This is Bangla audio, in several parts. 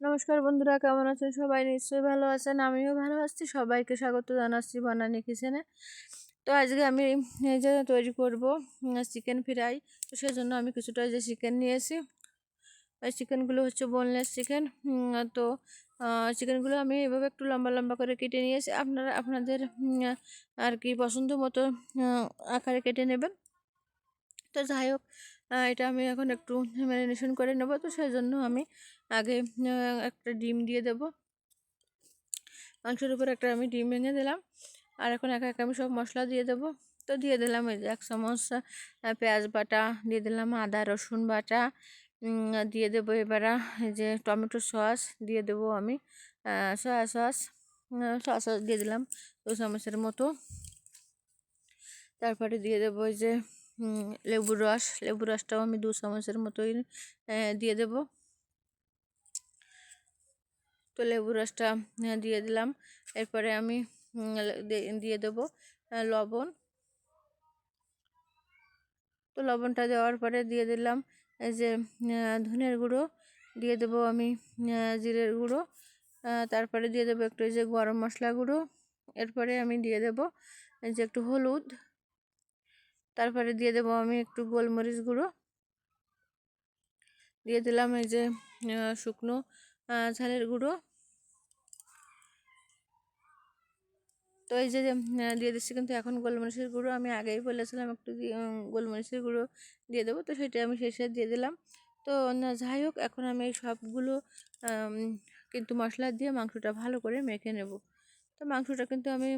নমস্কার বন্ধুরা, কেমন আছেন সবাই? নিশ্চয়ই ভালো আছেন, আমিও ভালো আছি। সবাইকে স্বাগত জানাচ্ছি বানানি কিচেনে। তো আজকে আমি এই যে তৈরি করব চিকেন ফ্রাই। তো সেজন্য আমি কিছুটা যে চিকেন নিয়েছি। ওই চিকেনগুলো হচ্ছে বোনলেস চিকেন তো চিকেনগুলো আমি এভাবে একটু লম্বা লম্বা করে কেটে নিয়েছি। আপনারা, আপনাদের আর কি পছন্দ মতো আকারে কেটে নেবেন। তো যাই হোক এটা আমি এখন একটু ম্যারিনেশন করে নেব। তো সেই জন্য আমি আগে একটা ডিম দিয়ে দেব। মাংসের উপর একটা আমি ডিম ভেঙে দিলাম। আর এখন একা একা আমি সব মশলা দিয়ে দেব। তো দিয়ে দিলাম এই যে এক চামচ পেঁয়াজ বাটা, দিয়ে দিলাম আদা, রসুন বাটা দিয়ে দেবো এবার এই যে টমেটো সস দিয়ে দেবো আমি সয়া সস সয়া সস দিয়ে দিলাম দু চামচের মতো। তারপরে দিয়ে দেবো যে লেবুর রস। লেবুর রসটাও আমি দু চামচের মতোই দিয়ে দেব। তো লেবু রসটা দিয়ে দিলাম। এরপরে আমি দিয়ে দেব লবণ। তো লবণটা দেওয়ার পরে দিয়ে দিলাম যে ধনের গুঁড়ো। দিয়ে দেব আমি জিরের গুঁড়ো। তারপরে দিয়ে দেবো একটু যে গরম মশলা গুঁড়ো। এরপরে আমি দিয়ে দেব যে একটু হলুদ। তারপরে দিয়ে দেবো আমি একটু গোলমরিচ গুঁড়ো। দিয়ে দিলাম এই যে শুকনো ঝালের গুঁড়ো। তো এই যে দিয়ে দিচ্ছি কিন্তু এখন গোলমরিচের গুঁড়ো। আমি আগেই বলেছিলাম একটু গোলমরিচের গুঁড়ো দিয়ে দেবো, তো সেটা আমি শেষে দিয়ে দিলাম। তো যাই হোক, এখন আমি এই সবগুলো কিন্তু মশলা দিয়ে মাংসটা ভালো করে মেখে নেব। তো মাংসটা কিন্তু আমি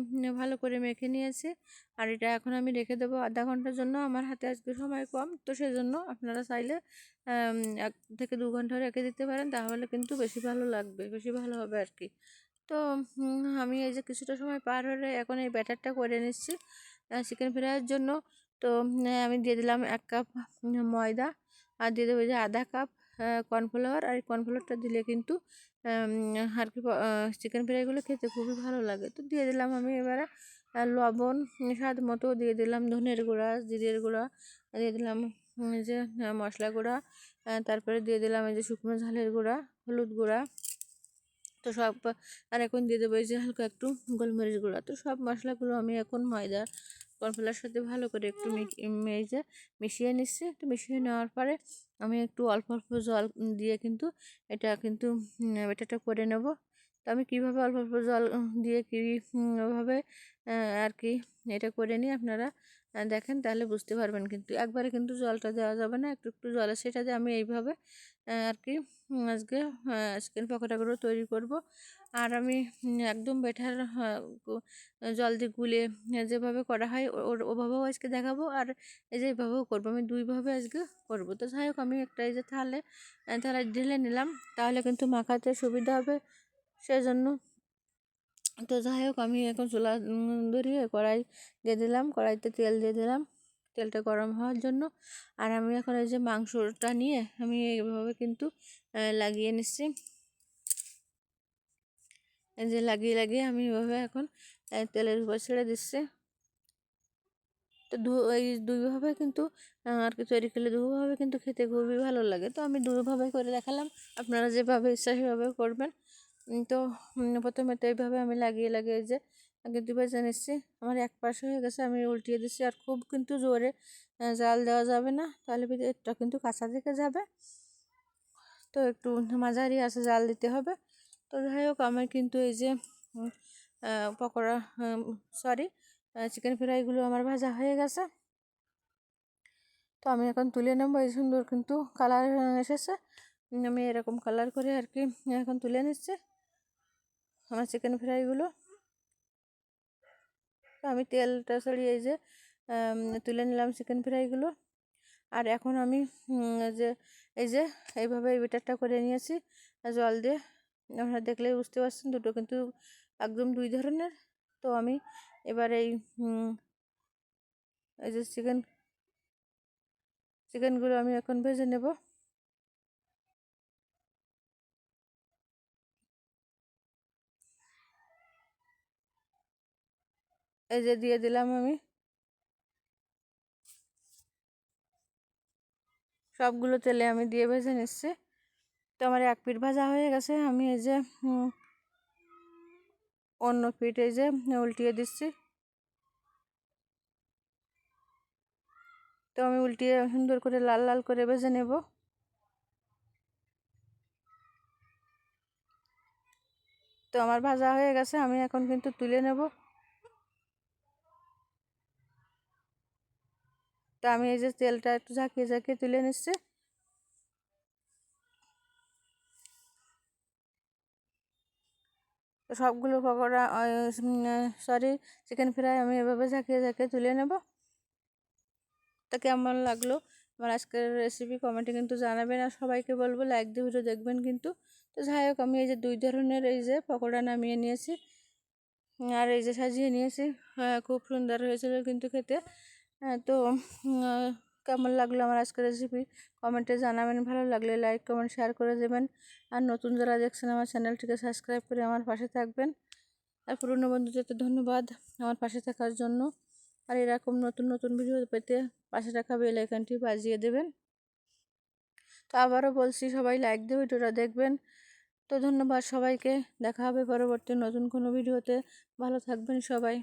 ভালো করে মেখে নিয়েছি। আর এটা এখন আমি রেখে দেবো আধা ঘণ্টার জন্য। আমার হাতে আজকে সময় কম, তো সেজন্য আপনারা চাইলে এক থেকে দু ঘণ্টা রেখে দিতে পারেন। তাহলে কিন্তু বেশি ভালো লাগবে, বেশি ভালো হবে আর কি। তো আমি এই যে কিছুটা সময় পার হলে এখন এই ব্যাটারটা করে নিচ্ছি চিকেন ফ্রাইয়ের জন্য। তো আমি দিয়ে দিলাম এক কাপ ময়দা। আর দিয়ে দেবো যে আধা কাপ কর্নফ্লাওয়ার আর কর্নফ্লাওয়ারটা দিলে কিন্তু আর কি চিকেন ফ্রাইগুলো খেতে খুবই ভালো লাগে। তো দিয়ে দিলাম আমি এবারে লবণ, স্বাদ মতো দিয়ে দিলাম ধনের গুঁড়া, জিরের গুঁড়া, দিয়ে দিলাম যে মশলা গুঁড়া তারপরে দিয়ে দিলাম এই যে শুকনো ঝালের গুঁড়া, হলুদ গুঁড়া। তো সব, আর এখন দিয়ে দেবো এই যে হালকা একটু গোলমরিচ গুঁড়া। তো সব মশলাগুলো আমি এখন ময়দা কর্নফ্লাওয়ার সাথে ভালো করে একটু মেজে মিশিয়ে নিচ্ছি। একটু মিশিয়ে নেওয়ার পরে আমি একটু অল্প অল্প জল দিয়ে কিন্তু এটা কিন্তু এটাটা করে নেব। তো আমি কীভাবে অল্প অল্প জল দিয়ে কীভাবে আর কি এটা করে নিই আপনারা দেখেন তাহলে বুঝতে পারবেন কিন্তু একবারে কিন্তু জলটা দেওয়া যাবে না। একটু একটু জল সেটা দিয়ে আমি এইভাবে আর কি আজকে চিকেন পকোড়াগুলো তৈরি করব। আর আমি একদম বেটার জল দিয়ে গুলে যেভাবে করা হয় ওর, ওভাবেও আজকে দেখাবো আর এই যে এইভাবেও করব। আমি দুইভাবে আজকে করব। তো যাই হোক, আমি একটা এই যে থালে থালে ঢেলে নিলাম। তাহলে কিন্তু মাখাতে সুবিধা হবে। সেজন্য তো যাই হোক, আমি এখন চুলা ধরিয়ে কড়াই দিয়ে দিলাম। কড়াইতে তেল দিয়ে দিলাম, তেলটা গরম হওয়ার জন্য। আর আমি এখন এই যে মাংসটা নিয়ে আমি এইভাবে কিন্তু লাগিয়ে নিচ্ছি। এই যে লাগিয়ে লাগিয়ে আমি এভাবে এখন তেলের উপর ছেড়ে দিচ্ছি। তো দু, এই দুইভাবে কিন্তু আর কি তৈরি করলে দুভাবে কিন্তু খেতে খুবই ভালো লাগে। তো আমি দুভাবে করে দেখালাম। আপনারা যেভাবে ইচ্ছা সেভাবে করবেন। তো প্রথমে তো এইভাবে আমি লাগিয়ে লাগিয়ে যে আগে দুবার জানিয়েছি, আমার এক পাশ হয়ে গেছে, আমি উল্টিয়ে দিচ্ছি আর খুব কিন্তু জোরে জাল দেওয়া যাবে না, তাহলে এটা কিন্তু কাঁচা থেকে যাবে। তো একটু মাঝারি আছে, জাল দিতে হবে। তো যাই হোক, আমার কিন্তু এই যে পকোড়া সরি চিকেন ফ্রাইগুলো আমার ভাজা হয়ে গেছে। তো আমি এখন তুলে নেব, এই সুন্দর কিন্তু কালার এসেছে। আমি এরকম কালার করে আর কি, এখন তুলে নিচ্ছি। আমার চিকেন ফ্রাইগুলো আমি তেলটা ছড়িয়ে এই যে তুলে নিলাম চিকেন ফ্রাইগুলো আর এখন আমি যে, এই যে, এইভাবে এই বেটারটা করে নিয়েছি, জল দিয়ে। আপনারা দেখলেই বুঝতে পারছেন, দুটো কিন্তু একদম দুই ধরনের। তো আমি এবার এই এই যে চিকেন চিকেনগুলো আমি এখন ভেজে নেব। এই যে দিয়ে দিলাম আমি। সবগুলো তেলে আমি দিয়ে ভেজে নিচ্ছি। তো আমার এক পিঠ ভাজা হয়ে গেছে। আমি এই যে অন্য পিঠ এই যে, উল্টিয়ে দিচ্ছি। তো আমি উল্টিয়ে সুন্দর করে লাল লাল করে ভেজে নেব। তো আমার ভাজা হয়ে গেছে। আমি এখন কিন্তু তুলে নেব। তো আমি এই যে তেলটা একটু ঝাঁকিয়ে ঝাঁকিয়ে তুলে নিচ্ছি। তো সবগুলো পকোড়া সরি চিকেন ফ্রাই আমি এভাবে ঝাঁকিয়ে ঝাঁকিয়ে তুলে নেব। তা কেমন লাগল? আমার আজকের রেসিপি কমেন্টে কিন্তু জানাবেন আর সবাইকে বলব লাইক দিয়ে ভিডিও দেখবেন কিন্তু। তো যাই হোক, আমি এই যে দুই ধরনের এই যে পকোড়া নামিয়ে নিয়েছি। আর এই যে সাজিয়ে নিয়েছি। খুব সুন্দর হয়েছিল কিন্তু খেতে। তো কেমন লাগল আমার আজকের রেসিপি কমেন্টে জানাবেন, ভালো লাগলে লাইক কমেন্ট শেয়ার করে দেবেন। আর নতুন যারা দেখছেন আমার চ্যানেলটিকে সাবস্ক্রাইব করে আমার পাশে থাকবেন। আর পুরনো বন্ধুদেরকে ধন্যবাদ আমার পাশে থাকার জন্য। আর এরকম নতুন নতুন ভিডিও পেতে পাশে রাখা বেল আইকনটি বাজিয়ে দেবেন। তো আবারও বলছি, সবাই লাইক দিয়ে ভিডিওটা দেখবেন। তো ধন্যবাদ সবাইকে, দেখা হবে পরবর্তী নতুন কোনো ভিডিওতে ভালো থাকবেন সবাই।